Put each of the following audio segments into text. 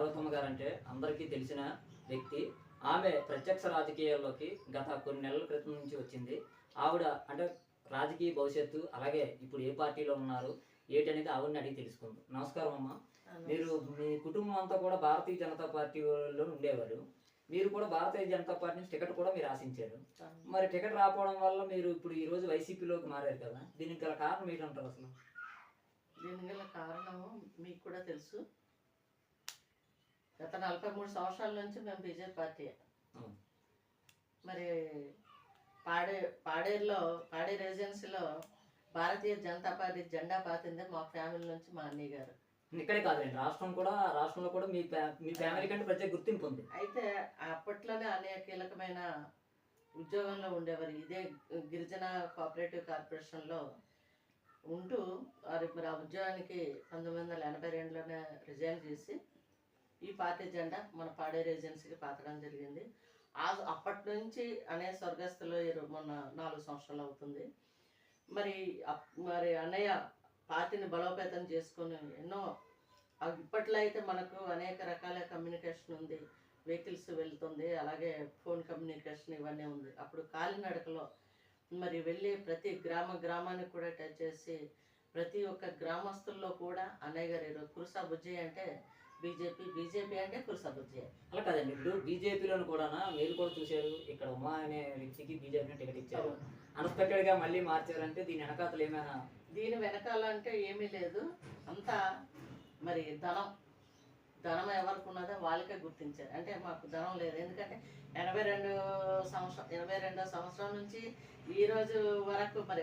పార్వతమ్మ గారు అంటే అందరికీ తెలిసిన వ్యక్తి. ఆమె ప్రత్యక్ష రాజకీయాల్లోకి గత కొన్ని నెలల క్రితం నుంచి వచ్చింది. ఆవిడ అంటే రాజకీయ భవిష్యత్తు అలాగే ఇప్పుడు ఏ పార్టీలో ఉన్నారు ఏంటనేది ఆవిడని అడిగి తెలుసుకుందాం. నమస్కారం అమ్మ. మీరు మీ కుటుంబం అంతా కూడా భారతీయ జనతా పార్టీలో ఉండేవారు. మీరు కూడా భారతీయ జనతా పార్టీ నుంచి టికెట్ కూడా మీరు ఆశించారు. మరి టికెట్ రాకపోవడం వల్ల మీరు ఇప్పుడు ఈ రోజు వైసీపీలోకి మారారు కదా దీనికి గల కారణం ఏంటంటారు అసలు? దీని గల కారణము మీకు కూడా తెలుసు. గత నలభై మూడు సంవత్సరాల నుంచి మేము బీజేపీ పార్టీ. మరి పాడే పాడేరులో పాడేరు ఏజెన్సీలో భారతీయ జనతా పార్టీ జెండా పాతిందే మా ఫ్యామిలీ నుంచి మా అన్నయ్య గారు. ఇక్కడే కాదండి రాష్ట్రం కూడా రాష్ట్రంలో కూడా మీ మీ ఫ్యామిలీ కంటే ప్రత్యేక గుర్తింపు ఉంది. అయితే అప్పట్లోనే అనేక కీలకమైన ఉద్యోగంలో ఉండేవారు. ఇదే గిరిజన కోఆపరేటివ్ కార్పొరేషన్లో ఉంటూ వారి మరి ఆ ఉద్యోగానికి పంతొమ్మిది వందల ఎనభై రెండులోనే రిజైన్ చేసి ఈ పార్టీ జెండా మన పాడేరు ఏజెన్సీకి పాతడం జరిగింది. ఆ అప్పటి నుంచి అనే స్వర్గస్థులు మొన్న నాలుగు సంవత్సరాలు అవుతుంది. మరి అప్- మరి అన్నయ్య పార్టీని బలోపేతం చేసుకొని ఎన్నో ఇప్పట్లో అయితే మనకు అనేక రకాల కమ్యూనికేషన్ ఉంది. వెహికల్స్ వెళ్తుంది. అలాగే ఫోన్ కమ్యూనికేషన్ ఇవన్నీ ఉంది. అప్పుడు కాలినడకలో మరి వెళ్ళి ప్రతి గ్రామ గ్రామానికి కూడా టచ్ చేసి ప్రతి ఒక్క గ్రామస్తుల్లో కూడా అన్నయ్య గారు ఈరోజు కురుసా బుజ్జి అంటే బీజేపీ బీజేపీ అంటే బుజ్జి. అలా కాదండి ఇప్పుడు బీజేపీలోని కూడా మీరు కూడా చూశారు. ఇక్కడ ఉమా అనే వ్యక్తికి బీజేపీ టికెట్ ఇచ్చారు. అన్ఎక్స్పెక్టెడ్గా మళ్ళీ మార్చారంటే దీని వెనకాతలు ఏమైనా? దీని వెనకాల అంటే ఏమీ లేదు. అంతా మరి ధనం. ధనం ఎవరికి ఉన్నదో వాళ్ళకే గుర్తించారు. అంటే మాకు ధనం లేదు. ఎందుకంటే ఎనభై రెండు సంవత్సరం ఎనభై రెండో సంవత్సరం నుంచి ఈ రోజు వరకు మరి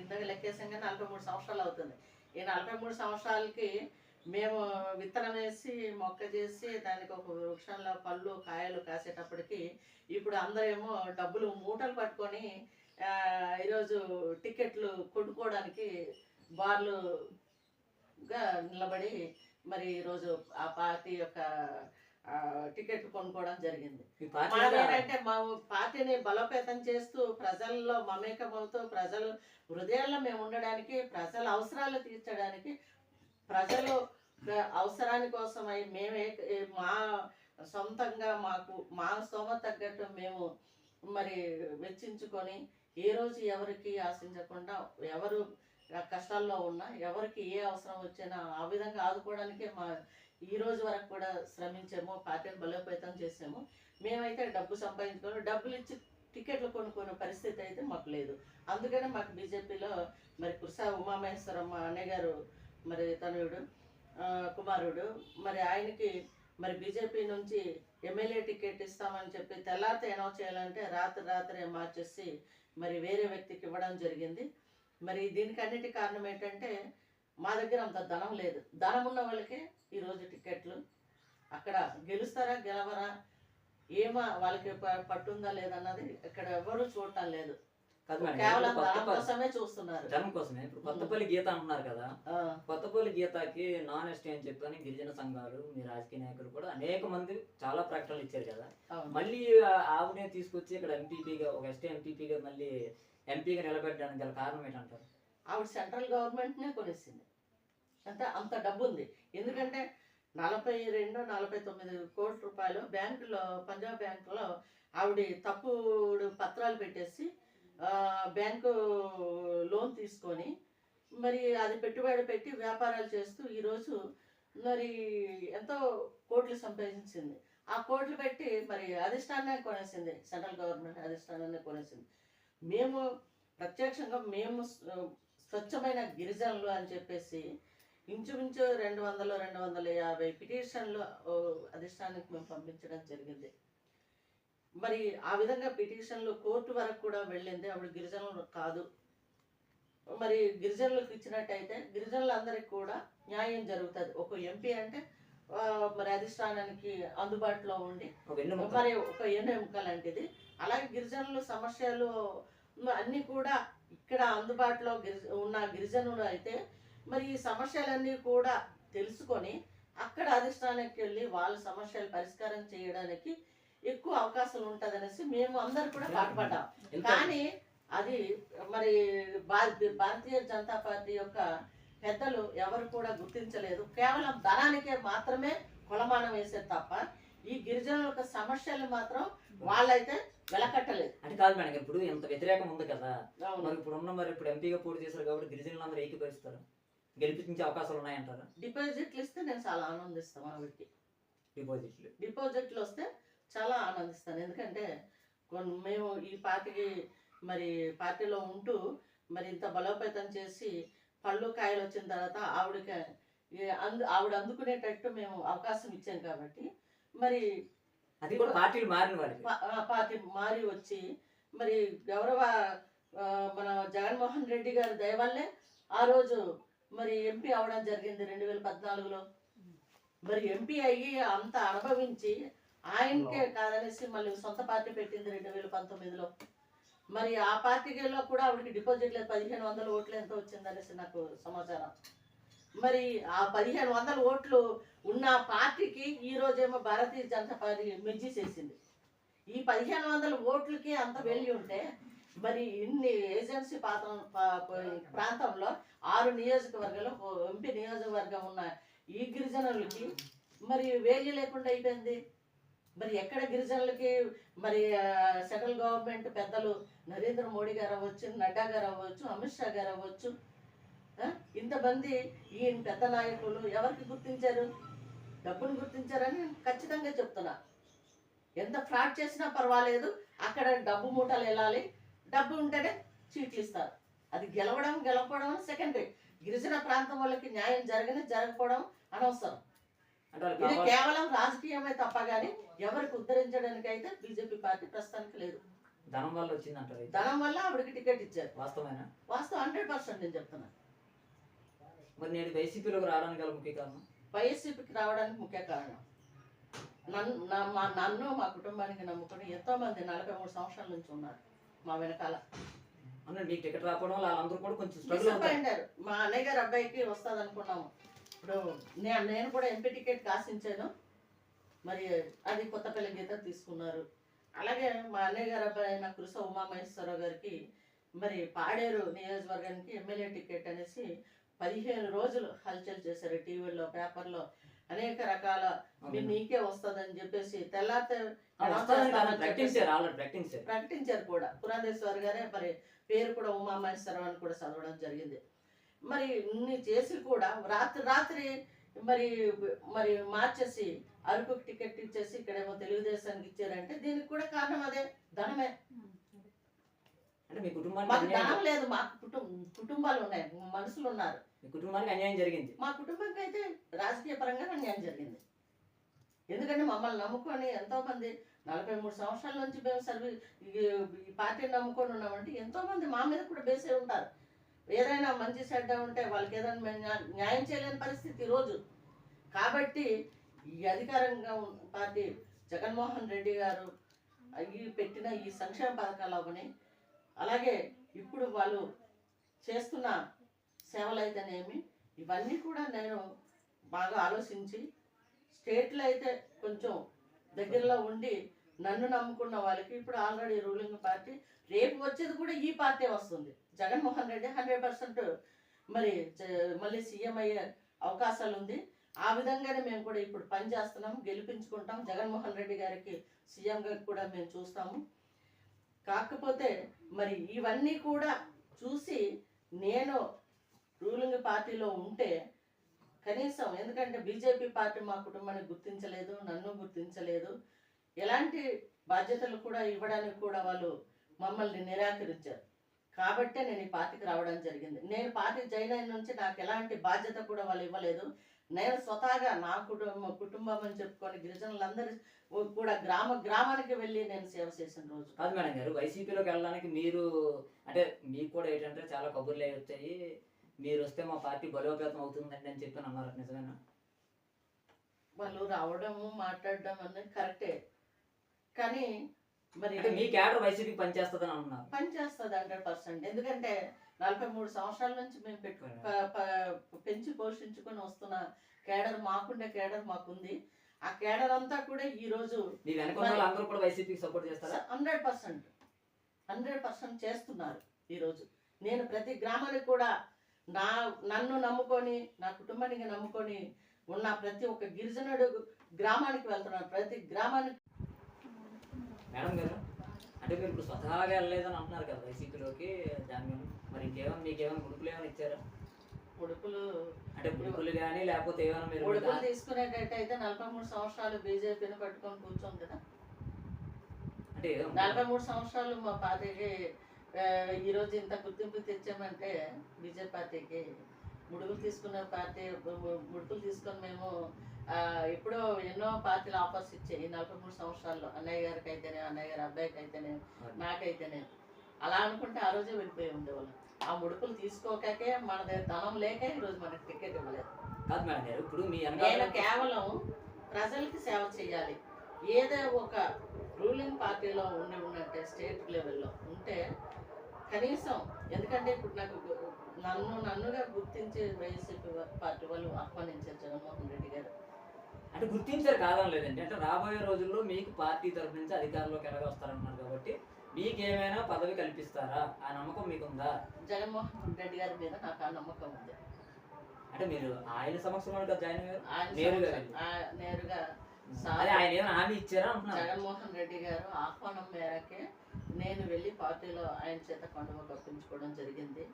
ఇంతగా లెక్కేసాక నలభై మూడు సంవత్సరాలు అవుతుంది. ఈ నలభై మూడు సంవత్సరాలకి మేము విత్తనం వేసి మొక్క చేసి దానికి ఒక వృక్షంలో పళ్ళు కాయలు కాసేటప్పటికి ఇప్పుడు అందరేమో డబ్బులు మూటలు పట్టుకొని ఈరోజు టికెట్లు కొట్టుకోవడానికి బార్లుగా నిలబడి మరి ఈరోజు ఆ పార్టీ యొక్క టికెట్లు కొనుక్కోవడం జరిగింది. ఏంటంటే మా పార్టీని బలోపేతం చేస్తూ ప్రజల్లో మమేకమవుతూ ప్రజలు హృదయాల్లో మేము ఉండడానికి ప్రజల అవసరాలు తీర్చడానికి ప్రజలు అవసరాని కోసమై మేమే మా సొంతంగా మాకు మా స్తోమత తగ్గట్టు మేము మరి వెచ్చించుకొని ఏ రోజు ఎవరికి ఆశించకుండా ఎవరు కష్టాల్లో ఉన్నా ఎవరికి ఏ అవసరం వచ్చినా ఆ విధంగా ఆదుకోవడానికే మా ఈ రోజు వరకు కూడా శ్రమించాము పార్టీని బలోపేతం చేసాము మేమైతే డబ్బు సంపాదించుకొని డబ్బులు ఇచ్చి టికెట్లు కొనుక్కునే పరిస్థితి అయితే మాకు లేదు. అందుకనే మాకు బీజేపీలో మరి కుర్సా ఉమామహేశ్వరమ్మ మా అన్నయ్య గారు మరి తనయుడు కుమారుడు. మరి ఆయనకి మరి బీజేపీ నుంచి ఎమ్మెల్యే టికెట్ ఇస్తామని చెప్పి తెల్లారితే అనౌన్స్ చేయాలంటే రాత్రి రాత్రే మార్చేసి మరి వేరే వ్యక్తికి ఇవ్వడం జరిగింది. మరి దీనికి అన్నిటి కారణం ఏంటంటే మా దగ్గర అంత ధనం లేదు. ధనం ఉన్న వాళ్ళకే ఈరోజు టికెట్లు. అక్కడ గెలుస్తారా గెలవరా ఏమా వాళ్ళకి ప- పట్టుందా లేదన్నది ఇక్కడ ఎవరూ చూడటం లేదు. జనం కోసమే. ఇప్పుడు కొత్తపల్లి గీత అంటున్నారు కదా కొత్తపల్లి గీతకి నాన్ ఎస్టీ అని చెప్పని గిరిజన సంఘాలు మీ రాజకీయ నాయకులు కూడా అనేక మంది చాలా ప్రకటనలు ఇచ్చారు కదా. మళ్ళీ ఆవిడనే తీసుకొచ్చి ఇక్కడ ఎంపీపీగా ఒక ఎస్టీ ఎంపీపీగా మళ్ళీ ఎంపీగా నిలబెట్టడానికి గల కారణం ఏంటంటారు? ఆవిడ సెంట్రల్ గవర్నమెంట్నే కొనేసింది. అంటే అంత డబ్బు ఉంది ఎందుకంటే నలభై రెండు నలభై తొమ్మిది కోట్ల రూపాయలు బ్యాంకులో పంజాబ్ బ్యాంకులో ఆవిడ తప్పుడు పత్రాలు పెట్టేసి బ్యాంకు లోన్ తీసుకొని మరి అది పెట్టుబడి పెట్టి వ్యాపారాలు చేస్తూ ఈరోజు మరి ఎంతో కోట్లు సంపాదించింది. ఆ కోట్లు పెట్టి మరి అధిష్టానాన్ని కొనేసింది సెంట్రల్ గవర్నమెంట్ అధిష్టానాన్ని కొనేసింది. మేము ప్రత్యక్షంగా మేము స్వచ్ఛమైన గిరిజనులు అని చెప్పేసి ఇంచుమించు రెండు వందలు రెండు వందల యాభై పిటిషన్లు అధిష్టానికి అధిష్టానానికి మేము పంపించడం జరిగింది. మరి ఆ విధంగా పిటిషన్లు కోర్టు వరకు కూడా వెళ్ళింది. అప్పుడు గిరిజనులు కాదు. మరి గిరిజనులకు ఇచ్చినట్టయితే గిరిజనులందరికీ కూడా న్యాయం జరుగుతుంది. ఒక ఎంపీ అంటే మరి అధిష్టానానికి అందుబాటులో ఉండి ఒక ఎన్ని మరి ఒక ఎన్నెముక లాంటిది అలాగే గిరిజనుల సమస్యలు అన్నీ కూడా ఇక్కడ అందుబాటులో గిరిజ ఉన్న గిరిజనులు అయితే మరి ఈ సమస్యలన్నీ కూడా తెలుసుకొని అక్కడ అధిష్టానానికి వెళ్ళి వాళ్ళ సమస్యలు పరిష్కారం చేయడానికి ఎక్కువ అవకాశం ఉంటుందనేసి మేము అందరు కూడా పాటుపడ్డాం. ఎంత? కానీ అది మరి భారతీయ భారతీయ జనతా పార్టీ యొక్క పెద్దలు ఎవరు కూడా గుర్తించలేదు. కేవలం ధనానికే మాత్రమే కొలమానం వేసేది తప్ప ఈ గిరిజనుల యొక్క సమస్యలు మాత్రం వాళ్ళైతే వెలకట్టలేదు. అంటే కాదు మేడం ఇప్పుడు ఇంత వ్యతిరేకం ఉంది కదా. మరి ఇప్పుడు ఉన్న మరి ఇప్పుడు ఎంపీగా పోటీ చేశారు కాబట్టి గిరిజనులు అందరూ ఏకీభవిస్తారు. గెలిపించే అవకాశాలు ఉన్నాయంటారా? డిపాజిట్లు ఇస్తే నేను చాలా ఆనందిస్తాను ఆవిడకి డిపాజిట్లు? డిపాజిట్లు వస్తే చాలా ఆనందిస్తాను. ఎందుకంటే మేము ఈ పార్టీకి మరి పార్టీలో ఉంటూ మరి ఇంత బలోపేతం చేసి పళ్ళు కాయలు వచ్చిన తర్వాత ఆవిడకి అందు ఆవిడ అందుకునేటట్టు మేము అవకాశం ఇచ్చాం కాబట్టి మరి అది కూడా పార్టీలు మారిన పార్టీ మారి వచ్చి మరి గౌరవ మన జగన్మోహన్ రెడ్డి గారి దయ వల్లే ఆ రోజు మరి ఎంపీ అవడం జరిగింది రెండు వేల పద్నాలుగులో. మరి ఎంపీ అయ్యి అంత అనుభవించి ఆయనకే కాదనేసి మళ్ళీ సొంత పార్టీ పెట్టింది రెండు వేల పంతొమ్మిదిలో. మరి ఆ పార్టీలో కూడా ఆవిడకి డిపాజిట్ లేదు పదిహేను వందల ఓట్లు ఎంత వచ్చిందనేసి నాకు సమాచారం. మరి ఆ పదిహేను వందల ఓట్లు ఉన్న పార్టీకి ఈ రోజేమో భారతీయ జనతా పార్టీ మెజ్జి చేసింది. ఈ పదిహేను వందల ఓట్లకి అంత వెళ్ళి ఉంటే మరి ఇన్ని ఏజెన్సీ పాత్ర ప్రాంతంలో ఆరు నియోజకవర్గాలు ఎంపీ నియోజకవర్గం ఉన్న ఈ గిరిజనులకి మరి వేల్యూ లేకుండా అయిపోయింది. మరి ఎక్కడ గిరిజనులకి మరి సెంట్రల్ గవర్నమెంట్ పెద్దలు నరేంద్ర మోడీ గారు అవ్వచ్చు నడ్డా గారు అవ్వచ్చు అమిత్ షా గారు అవ్వచ్చు ఇంతమంది ఈయన పెద్ద నాయకులు ఎవరికి గుర్తించారు? డబ్బును గుర్తించారని ఖచ్చితంగా చెప్తున్నా. ఎంత ఫ్రాడ్ చేసినా పర్వాలేదు అక్కడ డబ్బు మూటలు వెళ్ళాలి. డబ్బు ఉంటేనే చీట్లు ఇస్తారు. అది గెలవడం గెలవడం సెకండరీ గిరిజన ప్రాంతం వాళ్ళకి న్యాయం జరగని జరగకపోవడం అనవసరం. ఇది కావాలి- కేవలం రాజకీయమే తప్ప కానీ ఎవరికి ఉద్ధరించడానికి అయితే బీజేపీ పార్టీ ప్రస్తుతానికి లేదు. ధనం వల్ల వచ్చింది అంటారు ఇది. ధనం వల్ల ఆవిడకి టికెట్ ఇచ్చారు. వాస్తవమేనా? వాస్తవం హండ్రెడ్ పర్సెంట్ నేను చెప్తున్నా. మరి నేను వైసీపీలోకి రావడానికి గల ముఖ్య కారణం? వైఎస్సీపీకి రావడానికి ముఖ్య కారణం. నన్ను మా నన్ను మా కుటుంబానికి నమ్ముకుని ఎంతో మంది నలభై మూడు సంవత్సరాల నుంచి ఉన్నారు మా వెనకాల. మీకు టికెట్ రాకపోవడం వాళ్ళందరూ కూడా కొంచెం డిసప్పాయింటారు మా అన్నయ్య గారు అబ్బాయికి వస్తుంది అనుకున్నాము ఇప్పుడు నేను నేను కూడా ఎంపీ టికెట్ కాసించాను. మరి అది కొత్తపల్లి గీత తీసుకున్నారు. అలాగే మా అన్నయ్య గారు అబ్బాయి అయిన కురుస ఉమామహేశ్వరరావు గారికి మరి పాడేరు నియోజకవర్గానికి ఎమ్మెల్యే టికెట్ అనేసి పదిహేను రోజులు హల్చల్ చేశారు టీవీలో పేపర్లో. అనేక రకాల నీకే వస్తుందని చెప్పేసి తెల్లారితే ప్రకటించారు కూడా. పురాణేశ్వర్ గారే మరి పేరు కూడా ఉమామహేశ్వరం అని కూడా చదవడం జరిగింది. మరి ఇన్ని చేసి కూడా రాత్రి రాత్రి మరి మరి మార్చేసి అరకు టికెట్ ఇచ్చేసి ఇక్కడేమో తెలుగుదేశానికి ఇచ్చారంటే దీనికి కూడా కారణం అదే ధనమే. అంటే మీ కుటుంబానికి మాకు అన్యాయం ధనం లేదు మాకు కుటుంబ కుటుంబాలు ఉన్నాయి మనుషులు ఉన్నారు. మీ కుటుంబానికి అన్యాయం జరిగింది. మా కుటుంబానికి అయితే రాజకీయ పరంగా అన్యాయం జరిగింది. ఎందుకంటే మమ్మల్ని నమ్ముకొని ఎంతో మంది నలభై మూడు సంవత్సరాల నుంచి మేము సర్వీస్ ఈ పార్టీని నమ్ముకొని ఉన్నామంటే ఎంతో మంది మా మీద కూడా బేసే ఉంటారు. ఏదైనా మంచి చెడ్డ ఉంటే వాళ్ళకి ఏదైనా మేము న్యా- న్యాయం చేయలేని పరిస్థితి ఈరోజు కాబట్టి ఈ అధికారంగా పార్టీ జగన్మోహన్ రెడ్డి గారు ఈ పెట్టిన ఈ సంక్షేమ పథకాలు అవని అలాగే ఇప్పుడు వాళ్ళు చేస్తున్న సేవలు అయితేనేమి ఇవన్నీ కూడా నేను బాగా ఆలోచించి స్టేట్లో అయితే కొంచెం దగ్గరలో ఉండి నన్ను నమ్ముకున్న వాళ్ళకి ఇప్పుడు ఆల్రెడీ రూలింగ్ పార్టీ రేపు వచ్చేది కూడా ఈ పార్టీ వస్తుంది. జగన్మోహన్ రెడ్డి హండ్రెడ్ పర్సెంట్ మరి మళ్ళీ సీఎం అయ్యే అవకాశాలు ఉంది ఆ విధంగానే మేము కూడా ఇప్పుడు పని చేస్తున్నాం గెలిపించుకుంటాం జగన్మోహన్ రెడ్డి గారికి సీఎంగా కూడా మేము చూస్తాము. కాకపోతే మరి ఇవన్నీ కూడా చూసి నేను రూలింగ్ పార్టీలో ఉంటే కనీసం ఎందుకంటే బీజేపీ పార్టీ మా కుటుంబాన్ని గుర్తించలేదు నన్ను గుర్తించలేదు. ఎలాంటి బాధ్యతలు కూడా ఇవ్వడానికి కూడా వాళ్ళు మమ్మల్ని నిరాకరించారు. కాబట్టే నేను ఈ పార్టీకి రావడం జరిగింది. నేను పార్టీ జాయిన్ అయిన నుంచి నాకు ఎలాంటి బాధ్యత కూడా వాళ్ళు ఇవ్వలేదు. నేను స్వతహాగా నా కుటుంబం కుటుంబం అని చెప్పుకొని గిరిజనులందరి కూడా గ్రామ గ్రామానికి వెళ్ళి నేను సేవ చేసిన రోజు. కాదు మేడం గారు వైసీపీలోకి వెళ్ళడానికి మీరు అంటే మీకు కూడా ఏంటంటే చాలా కబుర్లు అవి వచ్చాయి. మీరు వస్తే మా పార్టీ బలోపేతం అవుతుందండి అని చెప్పి అన్నారు నిజమేనా? వాళ్ళు రావడము మాట్లాడడం అనేది కరెక్టే. కానీ మరి మీ క్యాడర్ వైసీపీకి పనిచేస్తుందని అంటున్నారు పని చేస్తుంది హండ్రెడ్ పర్సెంట్. ఎందుకంటే నలభై మూడు సంవత్సరాల నుంచి మేము పెట్టు పెంచి పోషించుకొని వస్తున్న కేడర్ మాకుండే కేడర్ మాకుంది. ఆ కేడర్ అంతా కూడా ఈ రోజు హండ్రెడ్ పర్సెంట్. హండ్రెడ్ పర్సెంట్ చేస్తున్నారు ఈరోజు నేను ప్రతి గ్రామానికి కూడా నా నన్ను నమ్ముకొని నా కుటుంబానికి నమ్ముకొని ఉన్న ప్రతి ఒక్క గిరిజనుడు గ్రామానికి వెళ్తున్నాను ప్రతి గ్రామానికి మేడం గారు అంటే మీరు ఇప్పుడు స్వతహాగా వెళ్ళలేదని అంటున్నారు కదా వైసీపీలోకి దాని మరి ఇంకేమైనా మీకు ఏమైనా గుడుపులు ఏమైనా ఇచ్చారా? ఉడుపులు అంటే గుడుపులు కానీ లేకపోతే ఏమైనా మీరు ఉడుపులు తీసుకునేటట్టయితే నలభై మూడు సంవత్సరాలు బీజేపీని పట్టుకొని కూర్చోం కదా. అంటే నలభై మూడు సంవత్సరాలు మా పార్టీకి ఆ, ఈ రోజు ఇంత గుర్తింపు తెచ్చామంటే బీజేపీ పార్టీకి ముడుగులు తీసుకున్న పార్టీ ముడుకులు తీసుకొని మేము ఎప్పుడో ఎన్నో పార్టీలు ఆఫర్స్ ఇచ్చాయి నలభై మూడు సంవత్సరాల్లో. అన్నయ్య గారికి అయితేనే అన్నయ్య గారి అబ్బాయికి అయితేనే నాకైతేనే. అలా అనుకుంటే ఆ రోజే వెళ్ళిపోయి ఉండేవాళ్ళం. ఆ ముడుకులు తీసుకోకకే మన దగ్గర ధనం లేక ఈరోజు మనకి టికెట్ ఇవ్వలేదు. కాదు మేడం గారు ఇప్పుడు మీ నేను కేవలం ప్రజలకి సేవ చేయాలి. ఏదో ఒక రూలింగ్ పార్టీలో ఉండి ఉన్నట్టే స్టేట్ లెవెల్లో ఉంటే కనీసం ఎందుకంటే ఇప్పుడు నాకు నన్ను నన్నుగా గుర్తించి వైసీపీ పార్టీ వాళ్ళు ఆహ్వానించారు జగన్మోహన్ రెడ్డి గారు. అంటే గుర్తించారు కాదని లేదండి అంటే రాబోయే రోజుల్లో మీకు పార్టీ తరఫు నుంచి అధికారంలోకి ఎలాగ కాబట్టి మీకు ఏమైనా పదవి కల్పిస్తారా? ఆ నమ్మకం మీకు ఉందా జగన్మోహన్ రెడ్డి గారి మీద నాకు ఆ నమ్మకం ఉంది. అంటే మీరు ఆయన సమక్షంలో కదా జాయిన్ అయ్యారు? ఆయన నేరుగా సంవత్సరం- ఆ- నేరుగా అదే ఆయన ఏమైనా హామీ ఇచ్చారా అంటున్నారు? జగన్మోహన్ రెడ్డి గారు ఆహ్వానం మేరకే నేను వెళ్ళి పార్టీలో ఆయన చేత కండువ కప్పించుకోవడం జరిగింది.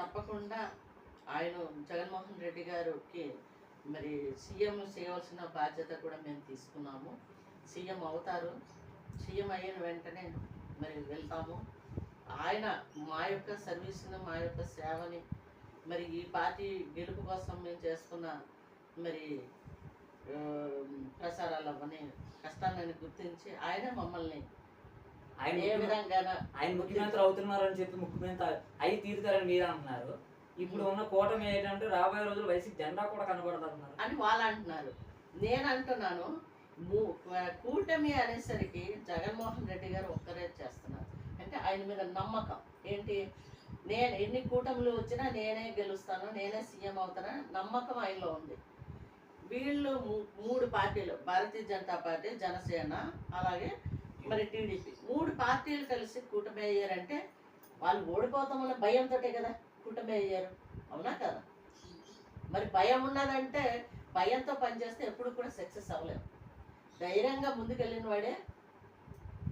తప్పకుండా ఆయన జగన్మోహన్ రెడ్డి గారికి మరి సీఎం చేయవలసిన బాధ్యత కూడా మేము తీసుకున్నాము. సీఎం అవుతారు. సీఎం అయిన వెంటనే మరి వెళ్తాము. ఆయన మా యొక్క సర్వీస్ని మా యొక్క సేవని మరి ఈ పార్టీ గెలుపు కోసం మేము చేసుకున్న మరి ప్రసారాలు అవన్నీ కష్టాన్ని గుర్తించి ఆయన మమ్మల్ని ఆయన ఏ విధంగా ఆయన ముఖ్యమంత్రి అవుతున్నారని చెప్పి ముఖ్యమంత్రి అయి తీరుతారని మీరు అంటున్నారు. ఇప్పుడు ఉన్న కూటమి ఏంటంటే రాబోయే రోజులు వైసీపీ జెండా కూడా కనబడదు అని వాళ్ళు అంటున్నారు. నేను అంటున్నాను కూటమి అనేసరికి జగన్మోహన్ రెడ్డి గారు ఒక్కరే చేస్తున్నారు. అంటే ఆయన మీద నమ్మకం. ఏంటి? నేను ఎన్ని కూటములు వచ్చినా నేనే గెలుస్తాను నేనే సీఎం అవుతానని నమ్మకం ఆయనలో ఉంది. వీళ్ళు మూడు పార్టీలు భారతీయ జనతా పార్టీ జనసేన అలాగే మరి టీడీపీ. మూడు పార్టీలు కలిసి కూటమి అయ్యారంటే వాళ్ళు ఓడిపోతామన్న భయంతోటే కదా కూటమి అయ్యారు. అవునా కదా? మరి భయం ఉన్నదంటే భయంతో పనిచేస్తే ఎప్పుడు కూడా సక్సెస్ అవ్వలేము ధైర్యంగా ముందుకెళ్ళిన వాడే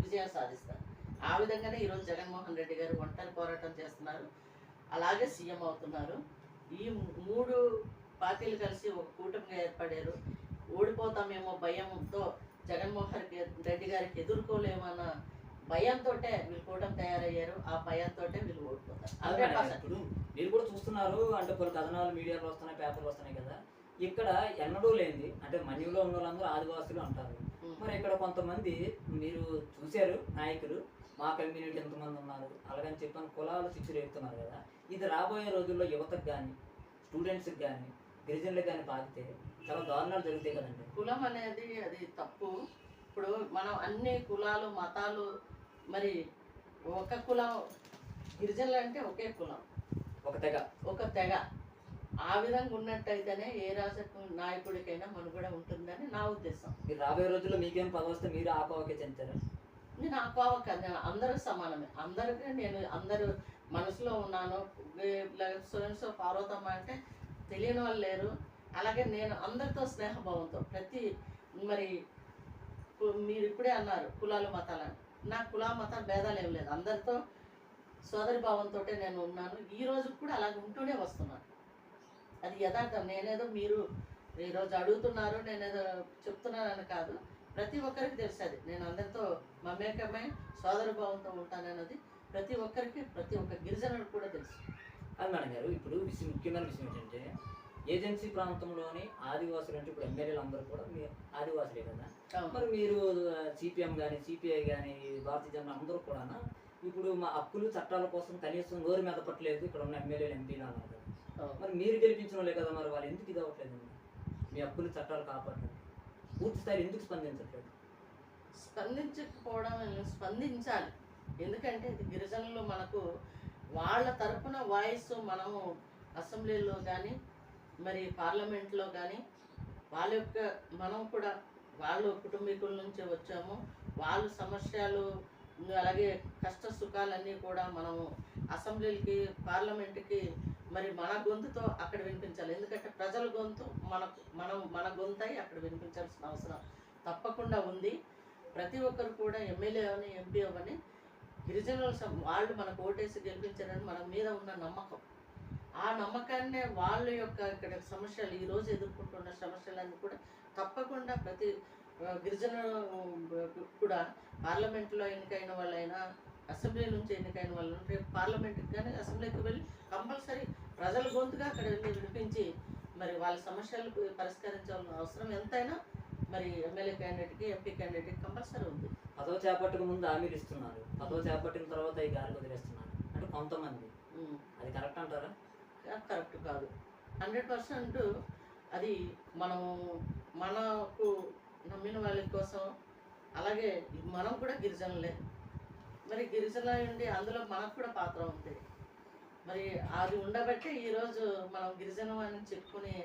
విజయం సాధిస్తారు ఆ విధంగానే ఈరోజు జగన్మోహన్ రెడ్డి గారు ఒంటరి పోరాటం చేస్తున్నారు. అలాగే సీఎం అవుతున్నారు. ఈ మూడు పార్టీలు కలిసి ఒక కూటమిగా ఏర్పడారు. ఓడిపోతామేమో భయంతో జగన్మోహన్ రెడ్డి గారికి ఎదుర్కోలేమన్న భయంతో వీళ్ళు కూటమి తయారయ్యారు. ఆ భయంతో వీళ్ళు ఓడిపోతారు. మీరు కూడా చూస్తున్నారు అంటే కొన్ని కథనాలు మీడియాలో వస్తున్నాయి పేపర్లు వస్తున్నాయి కదా. ఇక్కడ ఎన్నడూ లేనిది. అంటే మన్యులో ఉన్న వాళ్ళందరూ ఆదివాసులు అంటారు. మరి ఇక్కడ కొంతమంది మీరు చూశారు నాయకులు మా కమ్యూనిటీ ఎంతమంది ఉన్నారు అలాగని చెప్పని కులాలు చిచ్చు రేపుతున్నారు కదా. ఇది రాబోయే రోజుల్లో యువతకు కానీ స్టూడెంట్స్కి కానీ గిరిజనులకు కానీ పాకితే చాలా దారుణాలు జరుగుతాయి కదండి. కులం అనేది అది తప్పు. ఇప్పుడు మనం అన్ని కులాలు మతాలు మరి ఒక కులం గిరిజనులు అంటే ఒకే కులం. ఒక తెగ. ఒక తెగ. ఆ విధంగా ఉన్నట్టయితేనే ఏ రాజ నాయకుడికైనా మనుగడ ఉంటుందని నా ఉద్దేశం. మీరు రాబోయే రోజుల్లో మీకేం పదవి వస్తే మీరు ఆ కోవకే చెందుతారా? నేను ఆ కోవ కాదు నేను అందరూ సమానమే. అందరికీ నేను అందరూ మనసులో ఉన్నాను. సో పార్వతమ్మ అంటే తెలియని వాళ్ళు లేరు. అలాగే నేను అందరితో స్నేహభావంతో ప్రతి మరి మీరు ఇప్పుడే అన్నారు కులాలు మతాలని. నా కుల మత భేదాలు ఏం లేదు. అందరితో సోదరి భావంతో నేను ఉన్నాను. ఈ రోజు కూడా అలాగే ఉంటూనే వస్తున్నాను. అది యథార్థం. నేనేదో మీరు ఈరోజు అడుగుతున్నారు నేనేదో చెప్తున్నానని కాదు. ప్రతి ఒక్కరికి తెలుసు అది. నేను అందరితో మమేకమై సోదర భావంతో ఉంటానన్నది ప్రతి ఒక్కరికి ప్రతి ఒక్క గిరిజనుడికి కూడా తెలుసు. అది మేడం గారు ఇప్పుడు విషయం ముఖ్యమైన విషయం ఏంటంటే ఏజెన్సీ ప్రాంతంలోని ఆదివాసులు అంటే ఇప్పుడు ఎమ్మెల్యేలు అందరూ కూడా మీ ఆదివాసులే కదా. మరి మీరు సిపిఎం కానీ సిపిఐ కానీ భారతీయ జనతా అందరూ కూడా ఇప్పుడు మా హక్కులు చట్టాల కోసం కనీసం నోరు మీద పట్టలేదు ఇక్కడ ఉన్న ఎమ్మెల్యేలు ఎంపీలు అన్నారు. మరి మీరు గెలిపించిన వాళ్ళే కదా మరి వాళ్ళు ఎందుకు ఇది అవ్వట్లేదు మీ హక్కులు చట్టాలు కాపాడలేదు. పూర్తి స్థాయిలో ఎందుకు స్పందించట్లేదు? స్పందించకపోవడం స్పందించాలి. ఎందుకంటే ఇది గిరిజనులు మనకు వాళ్ళ తరపున వాయిస్ మనము అసెంబ్లీలో కానీ మరి పార్లమెంట్లో కానీ వాళ్ళ యొక్క మనం కూడా వాళ్ళు కుటుంబీకుల నుంచి వచ్చాము. వాళ్ళ సమస్యలు అలాగే కష్ట సుఖాలన్నీ కూడా మనము అసెంబ్లీకి పార్లమెంట్కి మరి మన గొంతుతో అక్కడ వినిపించాలి. ఎందుకంటే ప్రజల గొంతు మన మనం మన గొంతై అక్కడ వినిపించాల్సిన అవసరం తప్పకుండా ఉంది. ప్రతి ఒక్కరు కూడా ఎమ్మెల్యే అని ఎంపీ అవని గిరిజనుల వాళ్ళు మనకు ఓటేసి గెలిపించారని మన మీద ఉన్న నమ్మకం. ఆ నమ్మకాన్నే వాళ్ళ యొక్క ఇక్కడ సమస్యలు ఈ రోజు ఎదుర్కొంటున్న సమస్యలన్నీ కూడా తప్పకుండా ప్రతి గిరిజన కూడా పార్లమెంట్లో ఎన్నికైన వాళ్ళైనా అసెంబ్లీ నుంచి ఎన్నికైన వాళ్ళు రేపు పార్లమెంట్కి కానీ అసెంబ్లీకి వెళ్ళి కంపల్సరీ ప్రజల గొంతుగా అక్కడ వెళ్ళి వినిపించి మరి వాళ్ళ సమస్యలు పరిష్కరించాల్సిన అవసరం ఎంతైనా మరి ఎమ్మెల్యే క్యాండిడేట్కి ఎంపీ క్యాండిడేట్కి కంపల్సరీ ఉంది. పదవి చేపట్టక ముందు హామీలు ఇస్తున్నారు. పదవి చేపట్టిన తర్వాత ఈ గాలి వదిలేస్తున్నారు. అంటే కొంతమంది. అది కరెక్ట్ అంటారా? కరెక్ట్ కాదు. హండ్రెడ్ పర్సెంట్ అది మనము మనకు నమ్మిన వాళ్ళ కోసం. అలాగే మనం కూడా గిరిజనులే. మరి గిరిజన ఉండి అందులో మనకు కూడా పాత్ర ఉంది. మరి అది ఉండబట్టే ఈరోజు మనం గిరిజనం అని చెప్పుకుని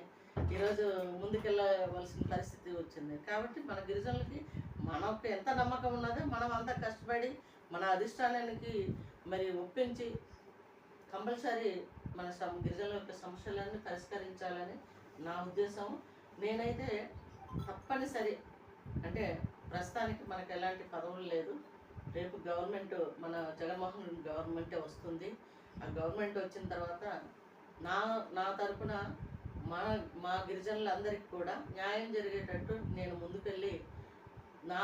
ఈరోజు ముందుకెళ్ళవలసిన పరిస్థితి వచ్చింది. కాబట్టి మన గిరిజనులకి మనకు ఎంత నమ్మకం ఉన్నదో మనం అంతా కష్టపడి మన అధిష్టానానికి మరి ఒప్పించి కంపల్సరీ మన గిరిజనుల యొక్క సమస్యలన్నీ పరిష్కరించాలని నా ఉద్దేశం నేనైతే తప్పనిసరి. అంటే ప్రస్తుతానికి మనకు ఎలాంటి పదవులు లేదు. రేపు గవర్నమెంట్ మన జగన్మోహన్ రెడ్డి గవర్నమెంటే వస్తుంది. ఆ గవర్నమెంట్ వచ్చిన తర్వాత నా నా తరపున మా మా గిరిజనులందరికీ కూడా న్యాయం జరిగేటట్టు నేను ముందుకెళ్ళి నా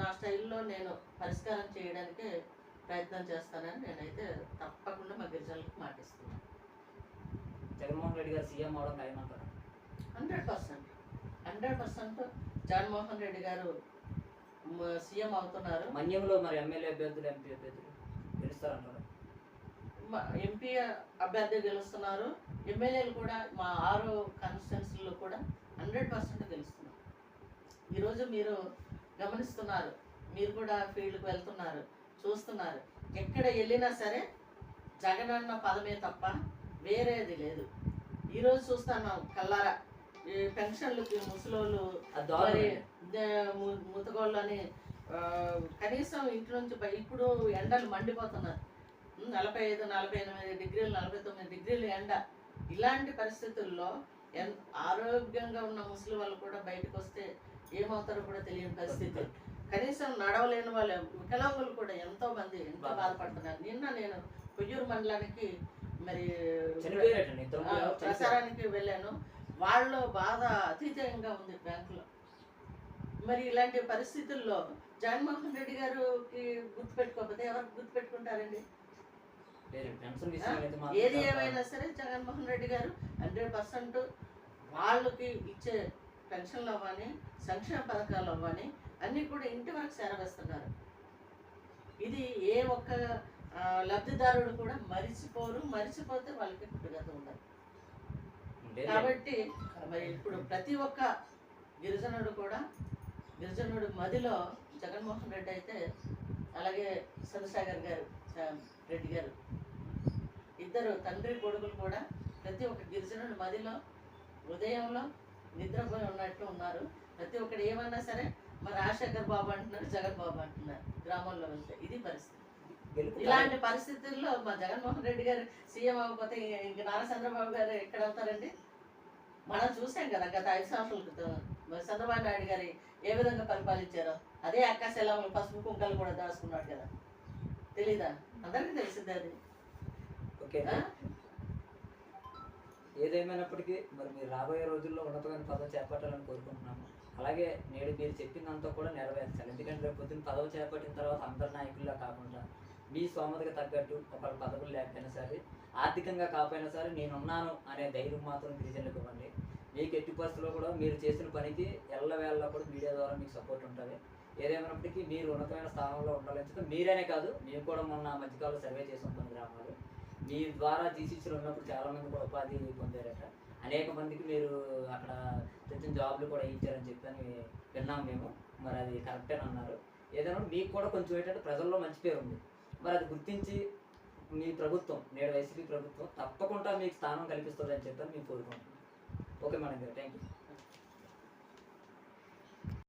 నా స్టైల్లో నేను పరిష్కారం చేయడానికే ప్రయత్నం చేస్తానని నేనైతే తప్పకుండా మా గిరిజనులకు మాటిస్తున్నాను. జగన్మోహన్ రెడ్డి గారు సీఎం అవడం ఖాయమంటారా hundred percent. Hundred percent Jaganmohan Reddy గారు సీఎం అవుతున్నారు. మన్యంలో మరి ఎమ్మెల్యే అభ్యర్థులు ఎంపీ అభ్యర్థులు గెలుస్తారంటారా? ఎంపీ అభ్యర్థి గెలుస్తున్నారు. ఎమ్మెల్యేలు కూడా మా ఆరు కాన్స్టిట్యున్సీలో కూడా హండ్రెడ్ పర్సెంట్ గెలుస్తున్నారు. ఈరోజు మీరు గమనిస్తున్నారు. మీరు కూడా ఫీల్డ్కి వెళ్తున్నారు చూస్తున్నారు. ఎక్కడ వెళ్ళినా సరే జగన్ అన్న పదమే తప్ప వేరేది లేదు. ఈరోజు చూస్తున్నాం కల్లారా. పెన్షన్లకి ముసలోళ్ళు అది మరి దారుణం ద- ము- ముతగోళ్ళని ఆ, కనీసం ఇంటి నుంచి ఇప్పుడు ఎండలు మండిపోతున్నారు. నలభై ఐదు నలభై ఎనిమిది డిగ్రీలు నలభై తొమ్మిది డిగ్రీలు ఎండ. ఇలాంటి పరిస్థితుల్లో ఎన్ ఆరోగ్యంగా ఉన్న ముసలి వాళ్ళు కూడా బయటకు వస్తే ఏమవుతారో కూడా తెలియని పరిస్థితి. కనీసం నడవలేని వాళ్ళు వికలాంగులు కూడా ఎంతో మంది ఎంతో బాధపడుతున్నారు. నిన్న నేను కొయ్యూరు మండలానికి మరి. ప్రచారానికి వెళ్ళాను. వాళ్ళలో బాధ అతీతంగా ఉంది బ్యాంకులో. మరి ఇలాంటి పరిస్థితుల్లో జగన్మోహన్ రెడ్డి గారికి గుర్తుపెట్టుకోకపోతే ఎవరికి గుర్తుపెట్టుకుంటారండి ఏది ఏమైనా సరే జగన్మోహన్ రెడ్డి గారు హండ్రెడ్ పర్సెంట్ వాళ్ళకి ఇచ్చే పెన్షన్లు అవ్వని సంక్షేమ పథకాలు అవ్వని అన్నీ కూడా ఇంటి వరకు చేరవేస్తున్నారు ఇది ఏ ఒక్క లబ్ధిదారుడు కూడా మరిచిపోరు మరిచిపోతే వాళ్ళకి కృతజ్ఞత ఉండదు. కాబట్టి మరి ఇప్పుడు ప్రతి ఒక్క గిరిజనుడు కూడా గిరిజనుడు మదిలో జగన్మోహన్ రెడ్డి అయితే అలాగే చంద్రశేఖర్ గారు రెడ్డి గారు ఇద్దరు తండ్రి కొడుకులు కూడా ప్రతి ఒక్క గిరిజనుడు మదిలో హృదయంలో నిద్రపోయి ఉన్నట్టు ఉన్నారు. ప్రతి ఒక్కరు ఏమన్నా సరే మా రాజశేఖర్ బాబు అంటున్నారు జగన్ బాబు అంటున్నారు గ్రామంలో వెళ్తే ఇది పరిస్థితి. ఇలాంటి పరిస్థితుల్లో మా జగన్మోహన్ రెడ్డి గారు సీఎం అవ్వకపోతే ఇంక- ఇంక నారా చంద్రబాబు గారు ఎక్కడ అవుతారండి? మనం చూసాం కదా గత ఐదు సంవత్సరాల క్రితం. చంద్రబాబు నాయుడు గారి ఏ విధంగా పరిపాలించారో అదే అక్క సెలవులు పసుపు కుంకాలు కూడా దాచుకున్నాడు కదా. తెలీదా? అందరికీ తెలిసిందే అది. ఓకే? ఏదేమైనప్పటికీ మరి మీరు రాబోయే రోజుల్లో ఉన్నతమైన పదవి చేపట్టాలని కోరుకుంటున్నాము. అలాగే నేడు మీరు చెప్పిందంతా కూడా నెరవేర్చాలి. ఎందుకంటే రేపు పొద్దున్న పదవి చేపట్టిన తర్వాత అందరి నాయకుల్లా కాకుండా మీ స్తోమతకి తగ్గట్టు ఒకళ్ళ పదవులు లేకపోయినా సరే ఆర్థికంగా కాకపోయినా సరే నేనున్నాను అనే ధైర్యం మాత్రం గిరిజనులకు ఇవ్వండి. మీకు ఎట్టి పరిస్థితుల్లో కూడా మీరు చేసిన పనికి ఎల్లవేళ కూడా మీడియా ద్వారా మీకు సపోర్ట్ ఉంటుంది. ఏదేమైనప్పటికీ మీరు ఉన్నతమైన స్థానంలో ఉండాలని మీరనే మీరేనే కాదు మేము కూడా మొన్న మధ్యకాలంలో సర్వే చేసాం కొన్ని గ్రామాలు. మీ ద్వారా జీసీసీలో ఉన్నప్పుడు చాలా మంది కూడా ఉపాధి పొందారట. అనేక మందికి మీరు అక్కడ చిన్న జాబ్లు కూడా ఇచ్చారని చెప్పని విన్నాం మేము. మరి అది కరెక్టే అన్నారు. ఏదైనా మీకు కూడా కొంచెం ఏంటంటే ప్రజల్లో మంచి పేరు ఉంది. మరి అది గుర్తించి మీ ప్రభుత్వం నేడు వైసీపీ ప్రభుత్వం తప్పకుండా మీకు స్థానం కల్పిస్తుందని చెప్పని మేము కోరుకుంటున్నాం ఓకే మేడం గారు థ్యాంక్ యూ